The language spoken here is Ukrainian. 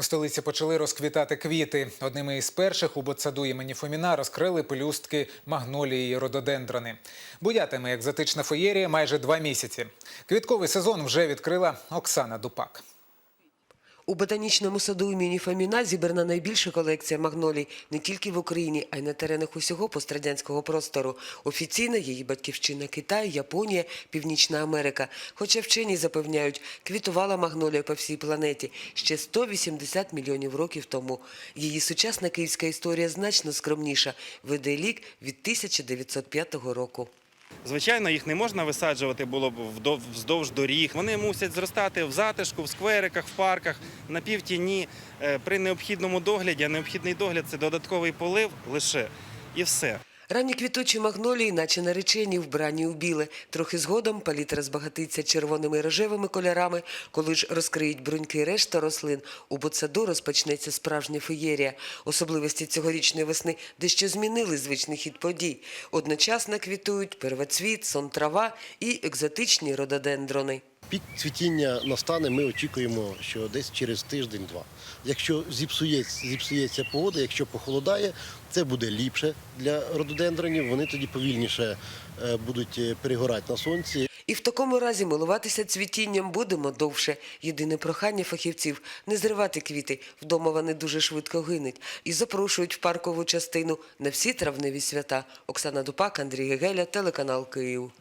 У столиці почали розквітати квіти. Одними із перших у ботсаду імені Фоміна розкрили пелюстки магнолії і рододендрони. Буятиме екзотична феєрія майже два місяці. Квітковий сезон вже відкрила Оксана Дупак. У ботанічному саду імені Фоміна зібрана найбільша колекція магнолій не тільки в Україні, а й на теренах усього пострадянського простору. Офіційна її батьківщина Китай, Японія, Північна Америка. Хоча вчені запевняють, квітувала магнолія по всій планеті ще 180 мільйонів років тому. Її сучасна київська історія значно скромніша. Веде лік від 1905 року. Звичайно, їх не можна висаджувати було б вздовж доріг. Вони мусять зростати в затишку, в сквериках, в парках, на півтіні. Е, При необхідному догляді, а необхідний догляд це додатковий полив лише і все. Ранні квітучі магнолії, наче наречені, вбрані у біле. Трохи згодом палітра збагатиться червоними і рожевими кольорами. Коли ж розкриють бруньки решта рослин, у ботсаду розпочнеться справжня феєрія. Особливості цьогорічної весни дещо змінили звичний хід подій. Одночасно квітують первоцвіт, сон трава і екзотичні рододендрони. Пік цвітіння настане, ми очікуємо, що десь через тиждень-два. Якщо зіпсується, зіпсується погода, якщо похолодає, це буде ліпше для рододендронів. Вони тоді повільніше е, будуть е, перегорати на сонці. І в такому разі милуватися цвітінням будемо довше. Єдине прохання фахівців – не зривати квіти. Вдома вони дуже швидко гинуть. І запрошують в паркову частину на всі травневі свята. Оксана Дупак, Андрій Гегеля, телеканал Київ.